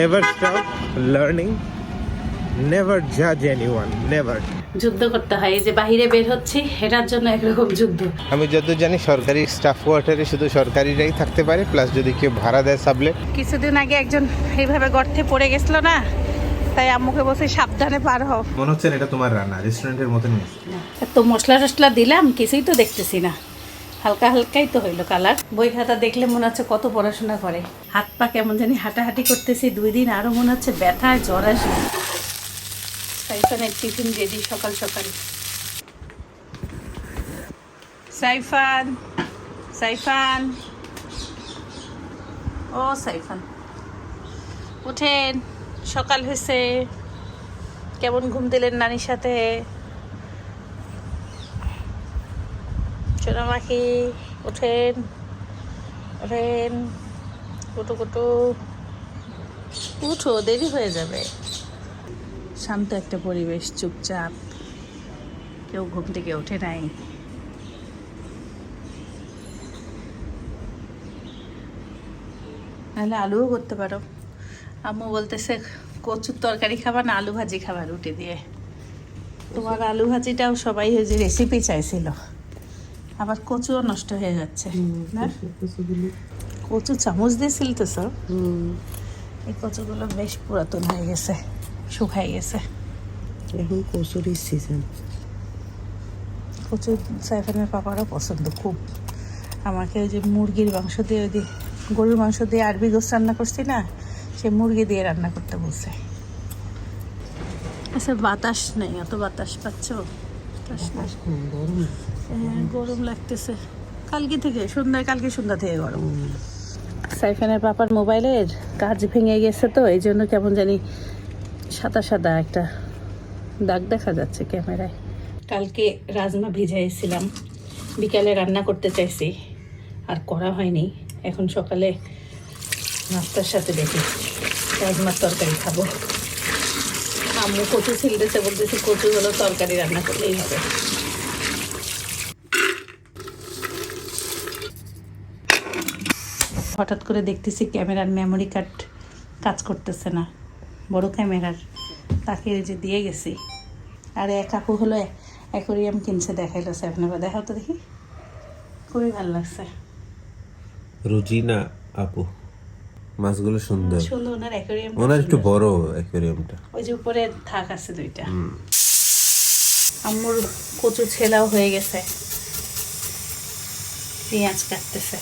Never stop learning. Never judge anyone. Never. যুদ্ধ করতে হয়। এই যে বাহিরে বের হচ্ছি এটার জন্য একরকম যুদ্ধ। আমি যত জানি সরকারি স্টাফ কোয়ার্টারে শুধু সরকারিরাই থাকতে পারে প্লাস যদি কেউ ভাড়া দেয় সাবলেট কিছুদিন আগে একজন এইভাবে গর্তে পড়ে গেছিল না? তাই আম্মুকে বসে সাবধানে পার হও। মনে হচ্ছে এটা তোমার রান্না রেস্টুরেন্টের মতন তো মশলা টশলা দিলাম কিছুই তো দেখতেছি না। হালকা হালকাই তো হইল কালার। বই খাতা দেখলে মনে হচ্ছে কত পড়াশোনা করে। হাত পা কেমন জানি হাঁটাহাঁটি করতেছি, দুই দিন আরও মনে হচ্ছে ব্যথায় জ্বর আসবে। সাইফানের টিফিন রেডি সকাল সকাল। সাইফান সাইফান। ও, সাইফান। উঠেন, সকাল হয়েছে। কেমন ঘুম দিলেন নানির সাথে? সোনামাখি ওঠেন ওঠেন, কুটু কুটু। উঠো, দেরি হয়ে যাবে। শান্ত একটা পরিবেশ, চুপচাপ। কেউ ঘুম থেকে ওঠে নাই। নাহলে আলুও করতে পারো। আম্মু বলতেছে, কচুর তরকারি খাবা না আলু ভাজি খাবা রুটি দিয়ে। তোমার আলু ভাজিটাও সবাই যে রেসিপি চাইছিল। আবার কচুও নষ্ট হয়ে যাচ্ছে কচু চামচ দিয়েছিল দিয়ে ছিলতেছ এই কচুগুলো বেশ পুরাতন হয়ে গেছে শুকাই গেছে। এখন কচুরির সিজন কচু সাইফানের পাপারও পছন্দ খুব। আমাকে ওই যে মুরগির মাংস দিয়ে ওই দিয়ে গরুর মাংস দিয়ে আরবি গোস রান্না করছি না সে মুরগি দিয়ে রান্না করতে বলছে। আচ্ছা বাতাস নেই অত বাতাস পাচ্ছ? বাতাস। গরম। গরম লাগতেছে। কালকে থেকে, সন্ধ্যায়, কালকে সন্ধ্যা থেকে গরম। সাইফানের পাপার মোবাইলের কাজ ভেঙে গেছে তো, এই জন্য কেমন জানি সাদা সাদা একটা দাগ দেখা যাচ্ছে ক্যামেরায়। কালকে রাজমা ভিজাইছিলাম। বিকালে রান্না করতে চাইছি, আর করা হয়নি। এখন সকালে নাস্তার সাথে দেখি, রাজমার তরকারি খাব। আম্মু কচু ছিলতেছে বলতেছি, কচু হলো তরকারি, রান্না করলেই হবে। হঠাৎ করে দেখতেছি ক্যামেরার মেমোরি কার্ড কাজ করতেছে না। বড় ক্যামেরার। তাকে ওই যে দিয়ে গেছি। আর এক আপু হলো অ্যাকোরিয়াম কিনছে দেখাইলো আপনারা দেখাও তো দেখি। খুবই ভালো লাগছে। রুজিনা আপু মাছগুলো সুন্দর। সুন্দর ওনার অ্যাকোরিয়াম ওনার একটু বড় অ্যাকোয়ারিয়ামটা ওই যে উপরে থাক আছে দুইটা। আম্মুর কচু ছেলাও হয়ে গেছে। পেঁয়াজ কাটতেছে।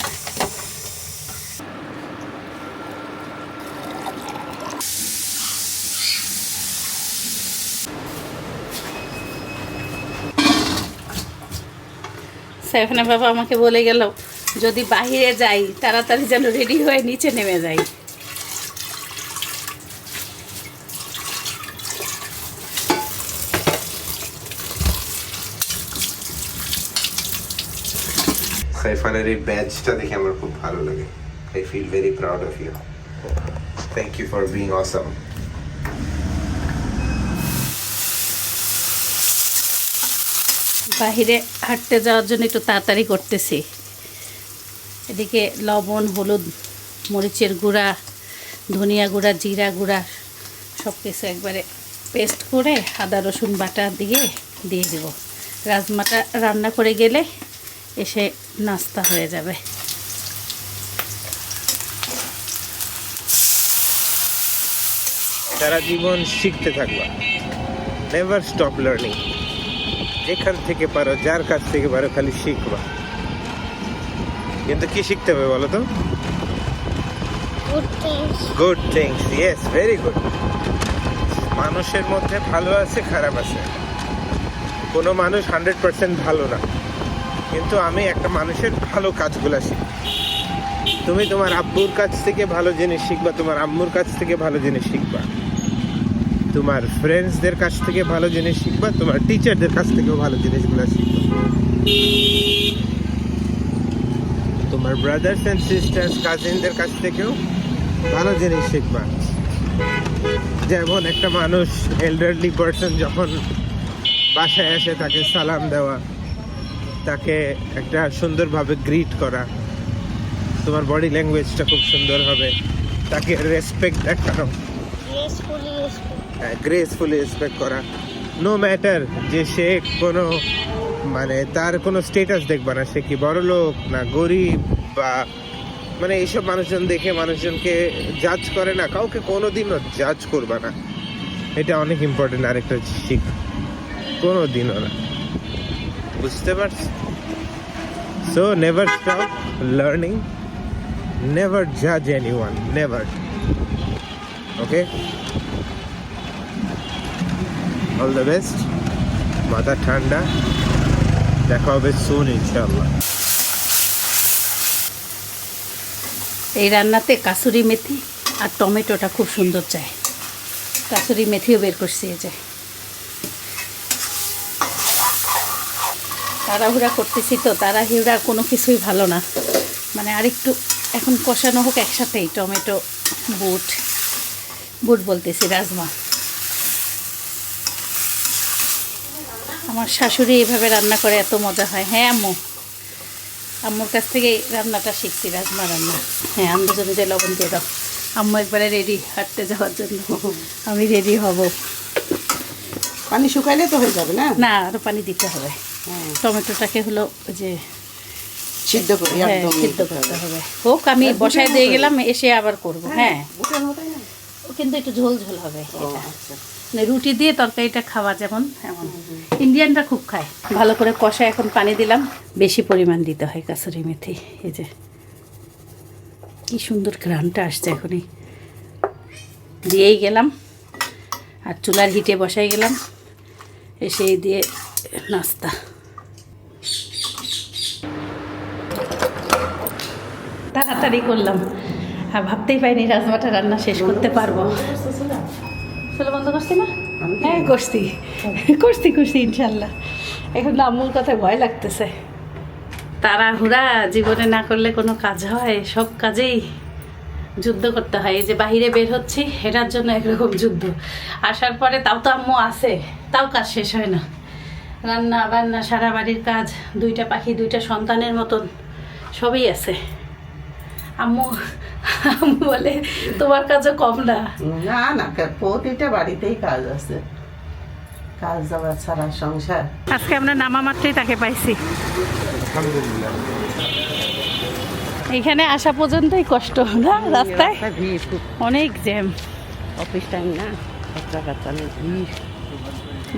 সাইফানা বাবা আমাকে বলে গেল, যদি বাহিরে যাই, তাড়াতাড়ি যেন রেডি হয়ে নিচে নেমে যাই। সাইফানের এই ব্যাচটা দেখে আমার খুব ভালো লাগে। I feel very proud of you thank you for being awesome বাহিরে হাঁটতে যাওয়ার জন্য একটু তাড়াতাড়ি করতেছি। এদিকে লবণ, হলুদ, মরিচের গুঁড়া, ধনিয়া গুঁড়া, জিরা গুঁড়া সব কিছু একবারে পেস্ট করে আদা, রসুন বাটা দিয়ে দিয়ে দেব। রাজমাটা রান্না করে গেলে এসে নাস্তা হয়ে যাবে। সারা জীবন শিখতে থাকবা। নেভার স্টপ লার্নিং যেখান থেকে পারো যার কাছ থেকে পারো খালি শিখবা। কিন্তু কি শিখতে হবে বলো তো? Good things yes very good মানুষের মধ্যে ভালো আছে খারাপ আছে। কোনো মানুষ হান্ড্রেড পার্সেন্ট ভালো না। কিন্তু আমি একটা মানুষের ভালো কাজগুলো শিখি। তুমি তোমার আব্বুর কাছ থেকে ভালো জিনিস শিখবা তোমার আম্মুর কাছ থেকে ভালো জিনিস শিখবা। তোমার ফ্রেন্ডসদের কাছ থেকে ভালো জিনিস শিখবা, তোমার টিচারদের কাছ থেকেও ভালো জিনিসগুলো শিখবা। তোমার ব্রাদার্স অ্যান্ড সিস্টার্স কাজিনদের কাছ থেকেও ভালো জিনিস শিখবা। যেমন একটা মানুষ এল্ডারলি পার্সন যখন বাসায় আসে তাকে সালাম দেওয়া, তাকে একটা সুন্দরভাবে গ্রিট করা, তোমার বডি ল্যাঙ্গুয়েজটা খুব সুন্দর হবে, তাকে রেসপেক্ট দেখানো. গ্রেসফুলি রেসপেক্ট করা। নো ম্যাটার যে সে কোনো মানে তার কোনো স্টেটাস দেখবে না, সে কি বড় লোক না গরিব বা মানে এইসব মানুষজন দেখে মানুষজনকে জাজ করে না, কাউকে কোনোদিনও জাজ করবে না। এটা অনেক ইম্পর্টেন্ট আরেকটা শিখ কোনো দিনও না। বুঝতে পারছি? So never stop learning never জাজ anyone never okay all the best মাথা ঠান্ডা। দেখা হবে সুন ইনশাল্লাহ এই রান্নাতে কাসুরি মেথি আর টমেটোটা খুব সুন্দর চায় কাসুরি মেথিও বের করছি এই যে। তাড়াহুড়া করতেছি তো, তাড়াহুড়া কোনো কিছুই ভালো না। মানে আরেকটু এখন কষানো হোক একসাথেই, টমেটো, বুট। বুট বলতেছি, রাজমা। আমার শাশুড়ি এভাবে রান্না করে এত মজা হয়। হ্যাঁ আম্মু? আম্মুর কাছ থেকে রান্নাটা শিখছি রাজমা রান্না। হ্যাঁ আম্মু জন্য যে লবণ দিয়ে দাও। আম্মু একবারে রেডি হাঁটতে যাওয়ার জন্য। আমি রেডি হব। পানি শুকাইলে তো হয়ে যাবে না? না আরও পানি দিতে হবে। হ্যাঁ, টমেটোটাকে হলো যে সিদ্ধ করি হ্যাঁ সিদ্ধ করতে হবে। হোক আমি বসায় দিয়ে গেলাম এসে আবার করব। হ্যাঁ ও কিন্তু একটু ঝোল ঝোল হবে এটা। আচ্ছা। রুটি দিয়ে তরকারিটা খাওয়া যেমন এমন ইন্ডিয়ানরা খুব খায়। ভালো করে কষা এখন পানি দিলাম। বেশি পরিমাণ দিতে হয় কাসুরি মেথি। এই যে, কি সুন্দর ঘ্রানটা আসছে এখনই। দিয়েই গেলাম। আর চুলার হিটে বসাই গেলাম। এসে দিয়ে নাস্তা। তাড়াতাড়ি করলাম। আর ভাবতেই পাইনি রাজমাটা রান্না শেষ করতে পারব। চলো বন্ধ করছি না? হ্যাঁ করছি। করছি করছি ইনশাল্লাহ। এখন আম্মুর কথায় ভয় লাগতেছে। তাড়াহুড়া জীবনে না করলে কোনো কাজ হয়? সব কাজেই যুদ্ধ করতে হয়। এই যে বাহিরে বের হচ্ছি এটার জন্য একরকম যুদ্ধ। আসার পরে তাও তো আম্মু আছে তাও কাজ শেষ হয় না। রান্না বান্না সারা বাড়ির কাজ দুইটা পাখি দুইটা সন্তানের মতন সবই আছে। আম্মু বলে তোমার কাজও কম না? না না প্রতিটা বাড়িতেই কাজ আছে। কাজ যাওয়া ছাড়া সংসার। আজকে আমরা নামা মাত্রই তাকে পাইছি। এখানে আসা পর্যন্তই কষ্ট না? রাস্তায়? অনেক জ্যাম। অফিস টাইম না?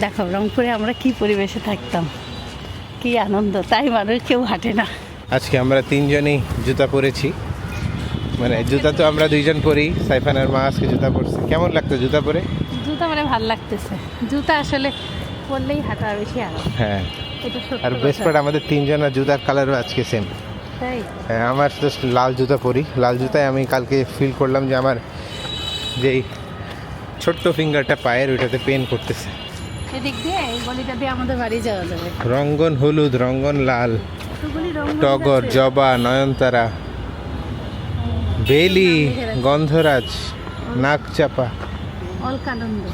দেখো রংপুরে আমরা কি পরিবেশে থাকতাম। কি আনন্দ তাই মানুষ কেউ হাঁটে না। আজকে আমরা তিনজনই জুতা পরেছি। মানে জুতা তো আমরা দুইজন পরি সাইফানের মা আজকে জুতা পরছে। কেমন লাগতো জুতা পরে? জুতা মানে ভালো লাগতেছে। জুতা আসলে পরলেই হাঁটা বেশি আরাম। হ্যাঁ আর বেস্ট। পার্ট আমাদের তিনজনের জুতার কালারও আজকে সেম হ্যাঁ আমার তো লাল জুতা পরি। লাল জুতায় আমি কালকে ফিল করলাম যে আমার যেই ছোট্ট ফিঙ্গারটা পায়ের ওইটাতে পেন করতেছে। এদিক দিয়ে এই গলিটা দিয়ে আমাদের বাড়ি যাওয়া যাবে। রঙ্গন হলুদ রঙ্গন লাল টগর জবা নয়নতারা বেলি গন্ধরাজ নাকচাপা অলকানন্দ।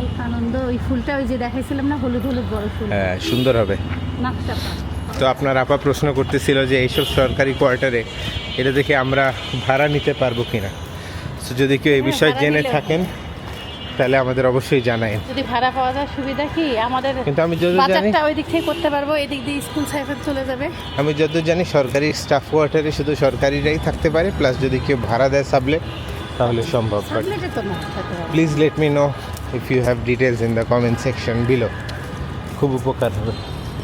অলকানন্দ ওই ফুলটা ওই যে দেখাইছিলাম না হলুদ হলুদ বড় ফুল। হ্যাঁ সুন্দর হবে। নাকচাপা তো আপনার আপা প্রশ্ন করতেছিল যে এইসব সরকারি কোয়ার্টারে এটা দেখে আমরা ভাড়া নিতে পারব কিনা? তো যদি কেউ এই হ্যাঁ, বিষয়ে জেনে থাকেন। তাহলে আমাদের অবশ্যই জানাই। যদি ভাড়া পাওয়া যায় সুবিধা কি? আমাদের কিন্তু আমি যতদূর জানি ওই দিক থেকে করতে পারব এদিক দিয়ে স্কুল সাইফেন চলে যাবে। আমি যতদূর জানি সরকারি স্টাফ কোয়ার্টারে শুধু সরকারিরাই থাকতে পারে প্লাস যদি কেউ ভাড়া দেয় সাবলে তাহলে সম্ভব। Please let me know if you have details in the comment section below খুব উপকার হবে।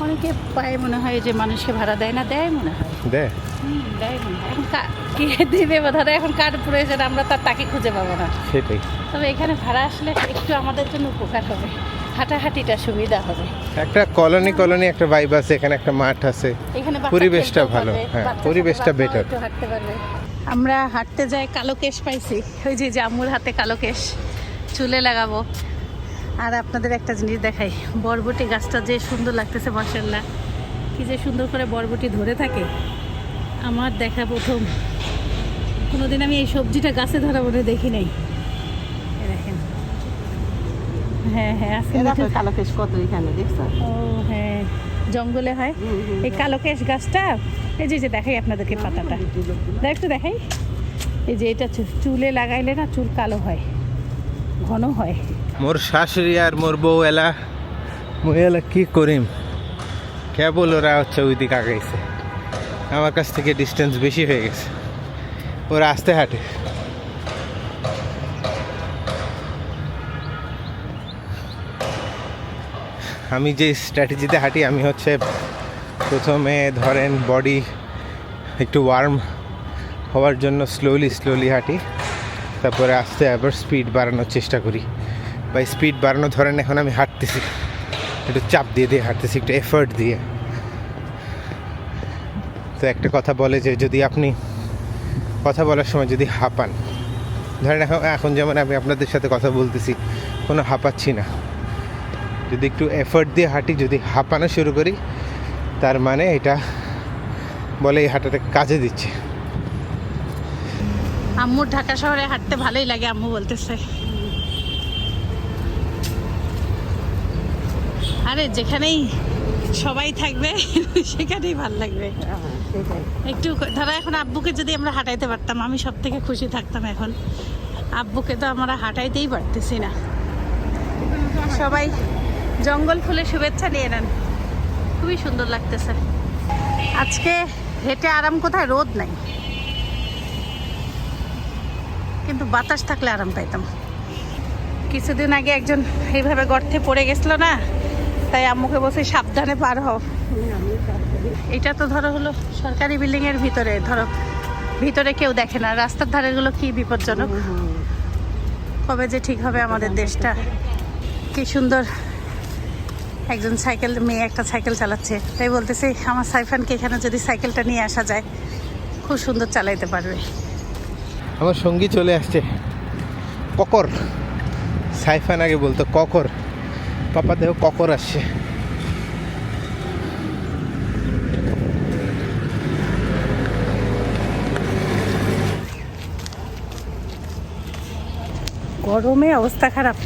অনেকে পায় মনে হয় যে মানুষকে ভাড়া দেয় না দেয় মনে হয়। দেয়। মনে হয়। এখন কা- কে দিবে বোধ এখন কার প্রয়োজন? আমরা তার তাকে খুঁজে পাবো না। সেটাই। তবে এখানে ভাড়া আসলে একটু আমাদের জন্য উপকার হবে। হাঁটাহাঁটিটা সুবিধা হবে। একটা কলোনি কলোনি একটা ভাইব আছে এখানে একটা মাঠ আছে। এখানে পরিবেশটা ভালো, হ্যাঁ, পরিবেশটা। একটু হাঁটতে পারবে। আমরা হাঁটতে যাই কালো কেশ পাইছি। ওই যে জামুর হাতে কালো কেশ। চুলে লাগাবো। আর আপনাদের একটা জিনিস দেখাই বরবটি গাছটা যে সুন্দর লাগতেছে মাসাল্লাহ কি যে সুন্দর করে বরবটি ধরে থাকে। আমার দেখা প্রথম। কোনোদিন আমি এই সবজিটা গাছে ধরা বলে দেখি নাই। দেখেন। হ্যাঁ হ্যাঁ আজকে কালো কেশ কত এখানে দেখছ? ও হ্যাঁ জঙ্গলে হয়। এই কালো কেশ গাছটা এই যে যে দেখাই আপনাদেরকে পাতাটা। একটু দেখাই। এই যে এটা চুলে লাগাইলে না চুল কালো হয়। ঘন হয়। মোর শাশুড়ি আর মোর বউ এলা, মুই এলা কি করিম? কেবল ওরা হচ্ছে ওই দিকে আগাইছে আমার কাছ থেকে ডিস্টেন্স বেশি হয়ে গেছে। ওরা আসতে হাঁটে। আমি যে স্ট্র্যাটেজিতে হাঁটি, আমি হচ্ছে প্রথমে ধরেন বডি একটু ওয়ার্ম হওয়ার জন্য স্লোলি স্লোলি হাঁটি। তারপরে আস্তে আবার স্পিড বাড়ানোর চেষ্টা করি। বা স্পিড বাড়ানো ধরেন এখন আমি হাঁটতেছি। একটু চাপ দিয়ে দিয়ে হাঁটতেছি, একটু এফর্ট দিয়ে। তো একটা কথা বলে যে, যদি আপনি কথা বলার সময় যদি হাঁপান, ধরেন এখন এখন যেমন আমি আপনাদের সাথে কথা বলতেছি, কোনো হাঁপাচ্ছি না। যদি একটু এফর্ট দিয়ে হাঁটি, যদি হাঁপানো শুরু করি, তার মানে এটা বলে এই হাঁটাটা কাজে দিচ্ছে। আম্মুর ঢাকা শহরে হাঁটতে ভালোই লাগে, আম্মু বলতেছে। আরে যেখানেই সবাই থাকবে, সেখানেই ভালো লাগবে। একটু ধরো এখন আব্বুকে যদি আমরা হাঁটাইতে পারতাম, আমি সব থেকে খুশি থাকতাম এখন। আব্বুকে তো আমরা হাঁটাইতেই পারতেছি না। সবাই জঙ্গল ফুলে শুভেচ্ছা নিয়ে নেন। খুবই সুন্দর লাগতেছে। আজকে হেঁটে আরাম কোথায়? রোদ নাই। কিন্তু বাতাস থাকলে আরাম পাইতাম। কিছুদিন আগে একজন এইভাবে গর্তে পড়ে গেছিল না? তাই আম্মুকে বসে সাবধানে পার হও। এটা তো ধরো হলো সরকারি বিল্ডিং এর ভিতরে, ধরো ভিতরে কেউ দেখে না। রাস্তার ধারেগুলো কি বিপজ্জনক? কবে যে ঠিক হবে আমাদের দেশটা। কি সুন্দর একজন সাইকেল, মেয়ে একটা সাইকেল চালাচ্ছে। তাই বলতেছি, আমার সাইফানকে এখানে যদি সাইকেলটা নিয়ে আসা যায়, খুব সুন্দর চালাইতে পারবে। আমার সঙ্গী চলে আসছে। ককর। সাইফান আগে বলতো, ককর। পাপা দেহ ককর আসছে। গরমে অবস্থা খারাপ।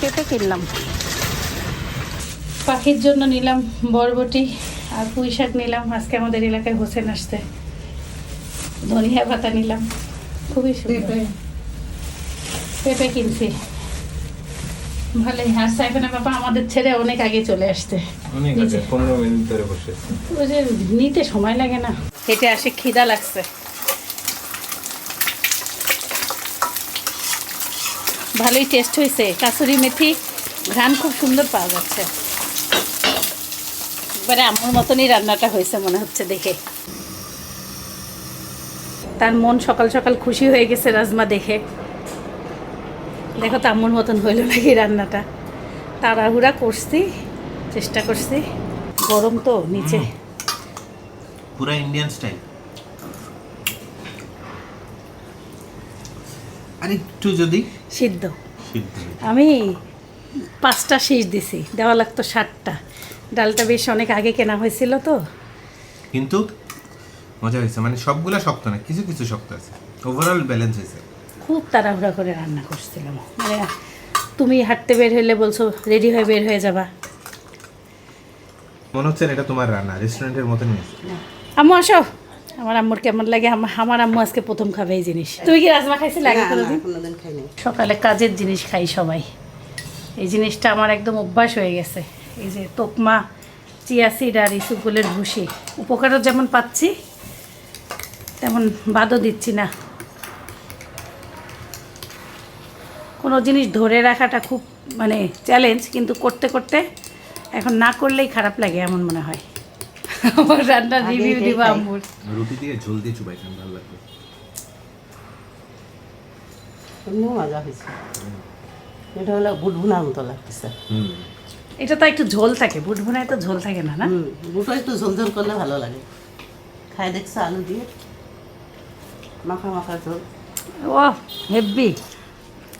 পেঁপে কিনলাম। পাখির জন্য নিলাম বরবটি। আর পুঁই শাক নিলাম। আজকে আমাদের এলাকায় হোসেন আসতে ধনিয়া পাতা নিলাম। খুবই সুন্দর। পেঁপে। কিনছি। ভালোই। আর সাইফানা বাবা আমাদের ছেড়ে অনেক আগে চলে বসে ওই যে নিতে সময় লাগে না। হেঁটে আসে খিদা লাগছে। ভালোই টেস্ট হয়েছে। কাসুরি মেথি ঘ্রাণ খুব সুন্দর পাওয়া যাচ্ছে। এবারে আমার মতনই রান্নাটা হয়েছে মনে হচ্ছে দেখে। তার মন সকাল সকাল খুশি হয়ে গেছে রাজমা দেখে। দেখো তো আম্মুর মতন হইল নাকি রান্নাটা। তাড়াহুড়া করছি চেষ্টা করছি। গরম তো নিচে। পুরা ইন্ডিয়ান স্টাইল আর একটু যদি সিদ্ধ। সিদ্ধ। আমি পাঁচটা শীষ দিছি দেওয়া লাগতো ষাটটা ডালটা বেশ অনেক আগে কেনা হয়েছিল তো। কিন্তু মজা হয়েছে মানে সবগুলা শক্ত না কিছু কিছু শক্ত আছে। ওভারঅল ব্যালেন্স হয়েছে। খুব তাড়াহুড়া করে রান্না করছিলাম। মানে তুমি হাঁটতে বের হইলে বলছো রেডি হয়ে বের হয়ে যাবা। মনে হচ্ছে এটা তোমার রান্না রেস্টুরেন্টের মতন আম্মু আসো। আমার আম্মুর কেমন লাগে? আমার আম্মু আজকে প্রথম খাবে এই জিনিস। তুমি কি রাজমা খাইছিলে আগে কোনোদিন? সকালে কাজের জিনিস খাই সবাই। এই জিনিসটা আমার একদম অভ্যাস হয়ে গেছে। এই যে তোকমা চিয়া সিড আর ইসুগুলের ভুসি। উপকারও যেমন পাচ্ছি তেমন বাদও দিচ্ছি না। কোনো জিনিস ধরে রাখাটা খুব মানে চ্যালেঞ্জ কিন্তু করতে করতে এখন না করলেই খারাপ লাগে এমন মনে হয়। আমার রান্নার রিভিউ দিব আম্মুর। রুটি দিয়ে ঝোল দিয়ে চুবাই খান ভালো লাগবে। মজা হয়েছে। এটা হলো বুটভুনার মতো লাগতেছে। হুম। এটা তো একটু ঝোল থাকে বুটভুনায় তো ঝোল থাকে না না? বুটো একটু ঝোল ঝোল করলে ভালো লাগে। খাই দেখছ আলু দিয়ে? মাখা মাখা ঝোল। ও হেব্বি।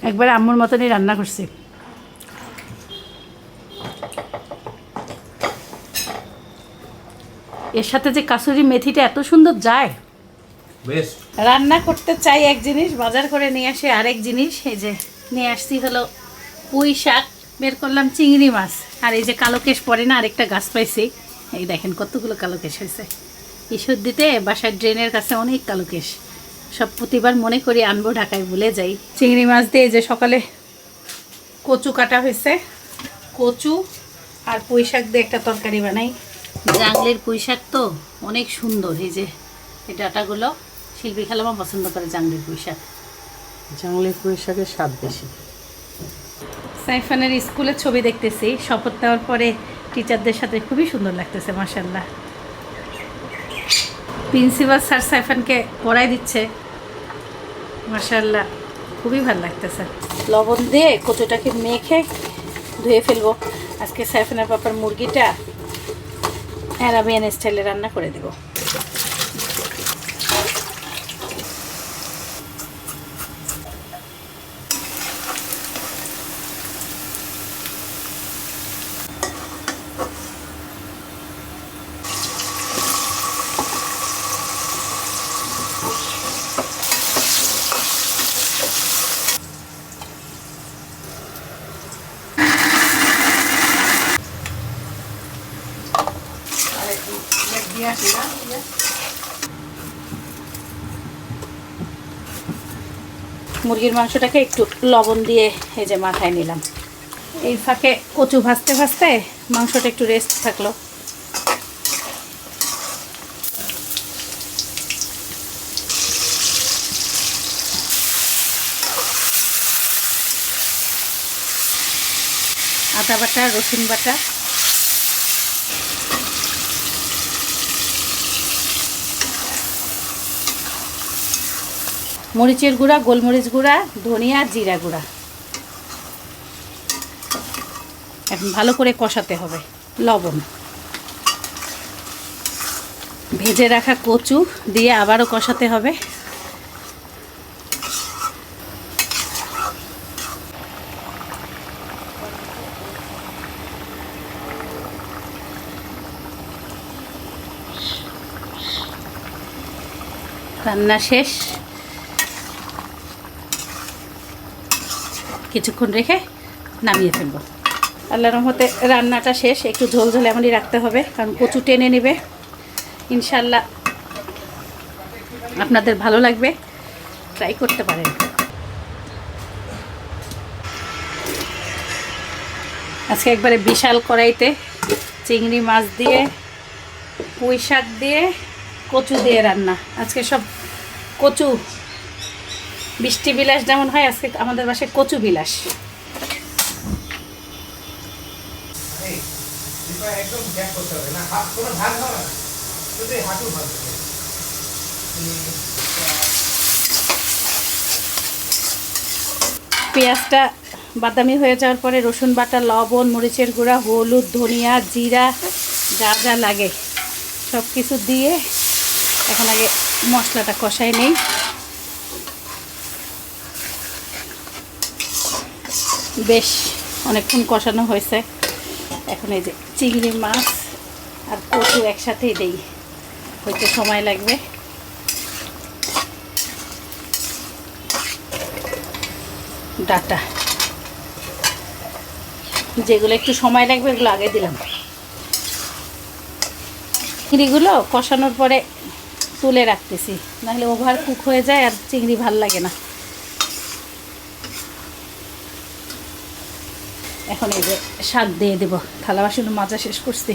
একবার আম্মুর মতনই রান্না করছি। এর সাথে যে কাসুরি মেথিটা এত সুন্দর যায়। বেস্ট রান্না করতে চাই এক জিনিস বাজার করে নিয়ে আসে আরেক জিনিস এই যে নিয়ে আসছি হলো পুঁই শাক। বের করলাম চিংড়ি মাছ। আর এই যে কালো কেশ পরে না আরেকটা গাছ পাইছি। এই দেখেন কতগুলো কালো কেশ হয়েছে। ঈশ্বর দিতে বাসার ড্রেনের কাছে অনেক কালো কেশ। সব প্রতিবার মনে করি আনব ঢাকায় ভুলে যাই। চিংড়ি মাছ দিয়ে এই যে সকালে কচু কাটা হয়েছে। কচু আর পুঁই শাক দিয়ে একটা তরকারি বানাই। জাংলের পুঁই শাক তো অনেক সুন্দর। এই যে এই ডাটাগুলো শিল্পী খালামা পছন্দ করে জাংলের পুঁই শাক জাংলি পুঁই শাকের স্বাদ বেশি। সাইফানের স্কুলের ছবি দেখতেছি। শপথ নেওয়ার পরে টিচারদের সাথে খুবই সুন্দর লাগতেছে মাসাল্লাহ প্রিন্সিপাল স্যার সাইফানকে পড়াই দিচ্ছে। মাসাল্লাহ খুবই ভালো লাগতেছে। লবণ দিয়ে কচুটাকে মেখে ধুয়ে ফেলব। আজকে সাইফানের পাপার মুরগিটা অ্যারাবিয়ান স্টাইলে রান্না করে দেবো। মুরগির মাংসটাকে একটু লবণ দিয়ে এই যে মাথায় নিলাম। এই ফাঁকে কচু ভাজতে ভাজতে মাংসটা একটু রেস্ট থাকল। আদা বাটা, রসুন বাটা মরিচের গুঁড়া, গোলমরিচ গুঁড়া, ধনিয়া, জিরা গুঁড়া। এখন ভালো করে কষাতে হবে, লবণ। ভেজে রাখা কচু দিয়ে আবারও কষাতে হবে। রান্না শেষ। কিছুক্ষণ রেখে নামিয়ে ফেলব। আল্লাহ রহমতে রান্নাটা শেষ, একটু ঝোল ঝোল এমনই রাখতে হবে, কারণ কচু টেনে নেবে। ইনশাল্লাহ আপনাদের ভালো লাগবে ট্রাই করতে পারেন। আজকে একবারে বিশাল কড়াইতে চিংড়ি মাছ দিয়ে, পুঁই শাক দিয়ে, কচু দিয়ে রান্না। আজকে সব কচু বৃষ্টি বিলাস যেমন হয়, আজকে আমাদের বাসায় কচু বিলাস। পেঁয়াজটা বাদামি হয়ে যাওয়ার পরে রসুন বাটা, লবণ, মরিচের গুঁড়া, হলুদ, ধনিয়া, জিরা, যা যা লাগে সব কিছু দিয়ে এখন আগে মশলাটা কষাই নেই বেশ অনেকক্ষণ কষানো হয়েছে। এখন এই যে চিংড়ি মাছ আর কচু একসাথেই দেই। হইতে সময় লাগবে। ডাটা। যেগুলো একটু সময় লাগবে, এগুলো আগে দিলাম। চিংড়িগুলো কষানোর পরে তুলে রাখতেছি। নাহলে ওভার কুক হয়ে যায় আর চিংড়ি ভালো লাগে না। এখন এই যে শাক দিয়ে দেবো। থালা বাসন মাজা শেষ করছি।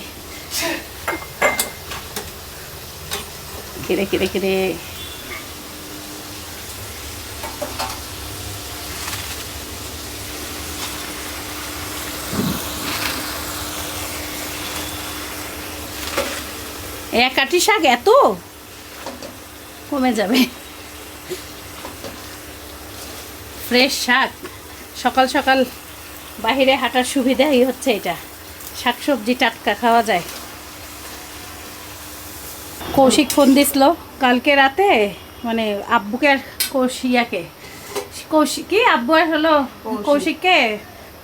কেড়ে কেড়ে কেড়ে। এক আটি শাক এত? কমে যাবে। ফ্রেশ শাক। সকাল সকাল বাইরে হাঁটার সুবিধাই হচ্ছে এটা। শাকসবজি টাটকা খাওয়া যায়। কৌশিক ফোন দিছিল কালকে রাতে মানে আব্বুকে আর কৌশিয়াকে। কৌশিক কি আব্বু আর হলো কৌশিককে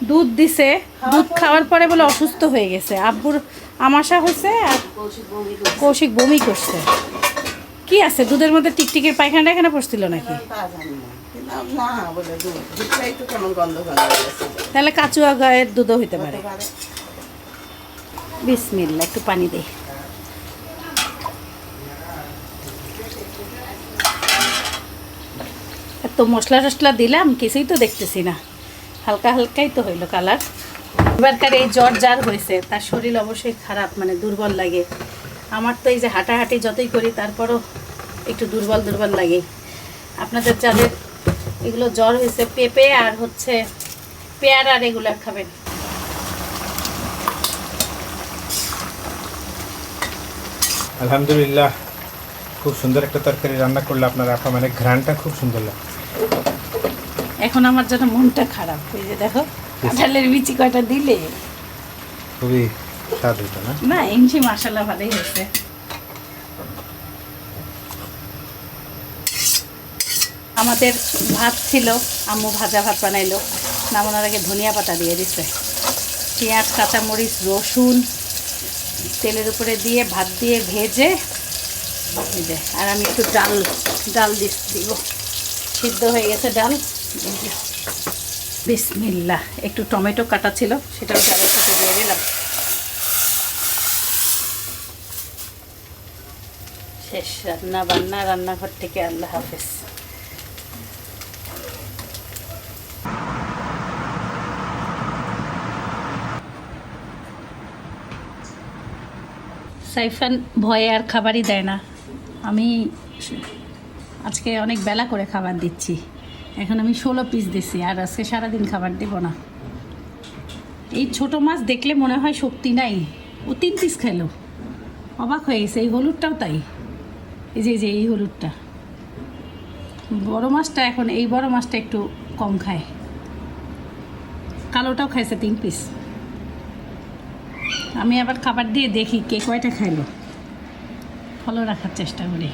দুধ দিছে। দুধ খাওয়ার পরে বলে অসুস্থ হয়ে গেছে। আব্বুর আমাশা হয়েছে আর কৌশিক বমি করছে। কি আছে? দুধের মধ্যে টিকটিকির পায়খানা এখানে পড়ছিল নাকি? না কিন্তু না না বলে দুধ দুধটা একটু কেমন গন্ধ গন্ধ তাহলে কাচুয়া গায়ের দুধও হইতে পারে। বিসমিল্লা একটু পানি দে। এত মশলা টশলা দিলাম কিছুই তো দেখতেছি না। হালকা হালকাই তো হইল কালার। এবারকার এই জ্বর যার হয়েছে তার শরীর অবশ্যই খারাপ মানে দুর্বল লাগে। আমার তো এই যে হাঁটাহাঁটি যতই করি তারপরও একটু দুর্বল দুর্বল লাগে। আপনাদের যাদের এগুলো জ্বর হয়েছে পেঁপে আর হচ্ছে পেয়ারা রেগুলার খাবেন। আলহামদুলিল্লাহ খুব সুন্দর একটা তরকারি রান্না করলে আপনার আপা মানে ঘ্রাণটা খুব সুন্দর লাগে। এখন আমার যেন মনটা খারাপ এই যে দেখো কাঁঠালের বিচি কয়টা দিলে? খুবই স্বাদ হতো না? না ইঞ্চি মাসাল্লাহ ভালোই হয়েছে। আমাদের ভাত ছিল, আম্মু ভাজা ভাত বানাইলো। নামানোর আগে ধনিয়া পাতা দিয়ে দিচ্ছে পেঁয়াজ, কাঁচামরিচ, রসুন তেলের উপরে দিয়ে ভাত দিয়ে ভেজে আর আমি একটু ডাল ডাল দিব। সিদ্ধ হয়ে গেছে ডাল। যে। একটু টমেটো কাটা ছিল, সেটাও ডালের সাথে দিয়ে দিলাম। শেষ রান্না বান্না, রান্নাঘর থেকে আল্লাহ হাফেজ। সাইফান ভয়ে আর খাবারই দেয় না। আমি আজকে অনেক বেলা করে খাবার দিচ্ছি। এখন আমি ষোলো পিস দিচ্ছি আর আজকে সারাদিন খাবার দেব না। এই ছোট মাছ দেখলে মনে হয় শক্তি নাই। ও তিন পিস খেলো। অবাক হয়ে গেছে, এই হলুদটাও তাই। এই যে যে, এই হলুদটা। বড় মাছটা এখন, এই বড় মাছটা একটু কম খায়। কালোটাও খাইছে তিন পিস আমি আবার খাবার দিয়ে দেখি কে কয়টা খাইলো। ফলো রাখার চেষ্টা করি।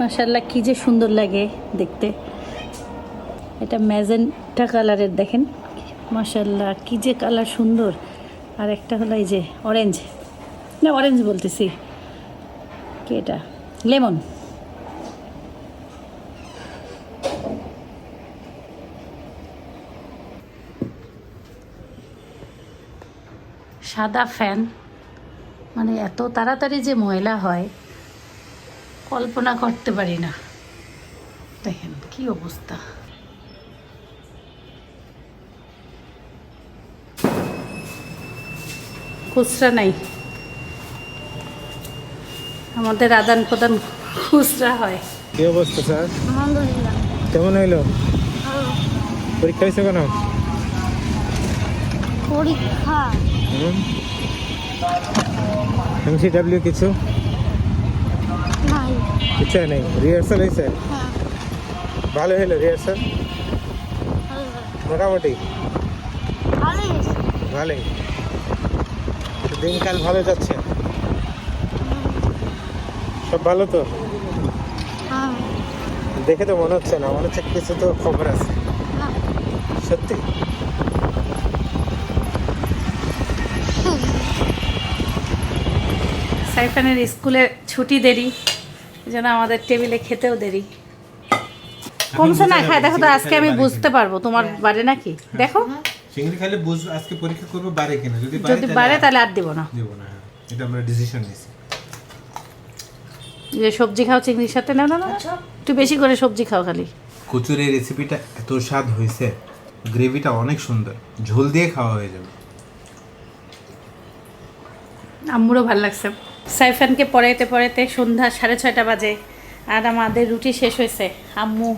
মাসাল্লাহ কী যে সুন্দর লাগে দেখতে। এটা ম্যাজেন্টা কালারের, দেখেন। মাসাল্লাহ কী যে কালার সুন্দর। আর একটা হলো এই যে অরেঞ্জ না অরেঞ্জ বলতেছি। কি এটা? লেমন। সাদা ফ্যান। মানে এত তাড়াতাড়ি যে ময়লা হয় কল্পনা করতে পারি না। দেখেন কি অবস্থা। খুচরা নাই। আমাদের আদান প্রদান খুচরা হয়। কি অবস্থা স্যার? কেমন হইল? পরীক্ষা হয়েছে কেন? পরীক্ষা এমসিডাব্লিউ কিছু? কিছু নেই। রিহার্সাল হয়েছে? হ্যাঁ। ভালো হলো রিহার্সাল মোটামুটি? ভালোই দিনকাল ভালো যাচ্ছে? সব ভালো তো? হ্যাঁ। দেখে তো মনে হচ্ছে না। মনে হচ্ছে কিছু তো খবর আছে। সত্যি? সাইফানের স্কুলে ছুটি দেরি যেন আমাদের টেবিলে খেতেও দেরি। কমছে না খায়? দেখো তো আজকে আমি বুঝতে পারব তোমার বাড়ে নাকি? দেখো। চিংড়ি খাইলে বুঝ আজকে পরীক্ষা করব বাড়ে কিনা। যদি যদি বাড়ে তাহলে আর দিব না। দেবো না হ্যাঁ। এটা আমরা ডিসিশন নিয়েছি যে সবজি খাও চিংড়ির সাথে না না না একটু বেশি করে সবজি খাও খালি। কচুরির রেসিপিটা এত স্বাদ হয়েছে গ্রেভিটা অনেক সুন্দর। ঝোল দিয়ে খাওয়া হয়ে যাবে। আম্মুরও ভালো লাগছে। সাইফানকে পড়াইতে পড়াইতে সন্ধ্যা সাড়ে ছয়টা বাজে আর আমাদের রুটি শেষ হয়েছে। আম্মু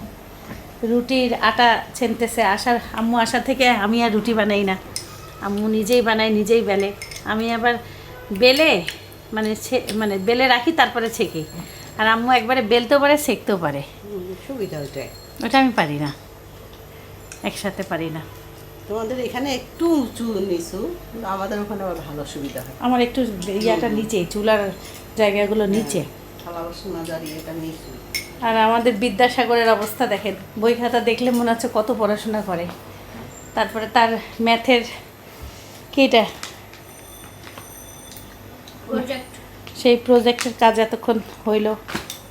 রুটির আটা ছেনতেছে আসার আম্মু আসা থেকে আমি আর রুটি বানাই না। আম্মু নিজেই বানাই নিজেই বেলে আমি আবার বেলে মানে মানে বেলে রাখি তারপরে ছেঁকি। আর আম্মু একবারে বেলতেও পারে সেঁকতেও পারে। সুবিধা ওইটাই। ওটা আমি পারি না। একসাথে পারি না। তোমাদের এখানে একটু উঁচু নিচু আমাদের ওখানে আবার ভালো সুবিধা হয়। আমার একটু ইয়াটা নিচে চুলার জায়গাগুলো নিচে। থালা বাসন মাজার ইয়েটা নিচু। আর আমাদের বিদ্যাসাগরের অবস্থা দেখেন বই খাতা দেখলে মনে হচ্ছে কত পড়াশোনা করে। তারপরে তার ম্যাথের কি এটা? সেই প্রজেক্টের কাজ এতক্ষণ হইল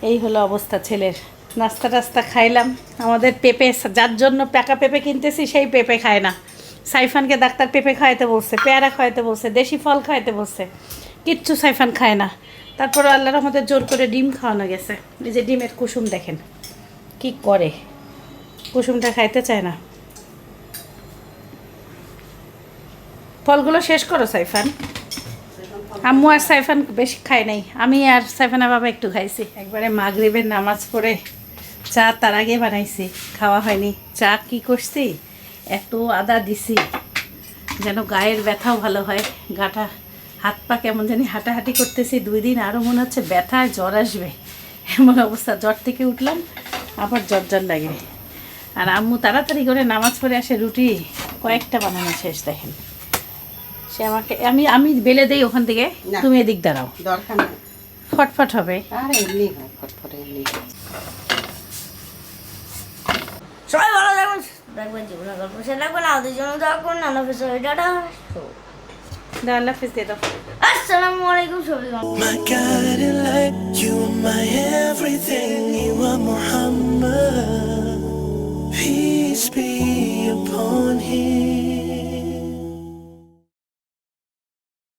এই হলো অবস্থা ছেলের। নাস্তা টাস্তা খাইলাম। আমাদের পেঁপে যার জন্য প্যাকা পেঁপে কিনতেছি, সেই পেঁপে খায় না। সাইফানকে ডাক্তার পেঁপে খাওয়াইতে বলছে, পেয়ারা খাওয়াইতে বলছে, দেশি ফল খাওয়াইতে বলছে। কিচ্ছু সাইফান খায় না। তারপরে আল্লাহর আমাদের জোর করে ডিম খাওয়ানো গেছে। এই যে ডিমের কুসুম দেখেন, কি করে? কুসুমটা খাইতে চায় না। ফলগুলো শেষ করো সাইফান। আম্মু আর সাইফান বেশি খাই নাই। আমি আর সাইফানা বাবা একটু খাইছি। একবারে মাগরিবের নামাজ পড়ে। চা তার আগে বানাইছি খাওয়া হয়নি। চা কি করছি? এত আদা দিছি যেন গায়ের ব্যথাও ভালো হয়। গাটা হাত পা কেমন জানি হাঁটাহাঁটি করতেছি দুই দিন আরও মনে হচ্ছে ব্যথায় জ্বর আসবে। এমন অবস্থা জ্বর থেকে উঠলাম আবার জ্বর জ্বর লাগে। আর আম্মু তাড়াতাড়ি করে নামাজ পড়ে আসে রুটি কয়েকটা বানানো শেষ দেখেন। সে আমাকে আমি আমি বেলে দেই ওখান থেকে। তুমি এদিক দাঁড়াও। দরকার ফটফট হবে। আর এমনি হয় ফটফটে এমনি। সবাই ভালো থাকবেন দেখবেন জীবনের গল্প সে লাগবে না ওদের জন্য দোয়া করুন আল্লাহ হাফেজ সবাই টাটা। আল্লাহ হাফিজ দিয়ে দাও। আসসালামু আলাইকুম সবাই My guiding light, you are my everything, you are Muhammad. Peace be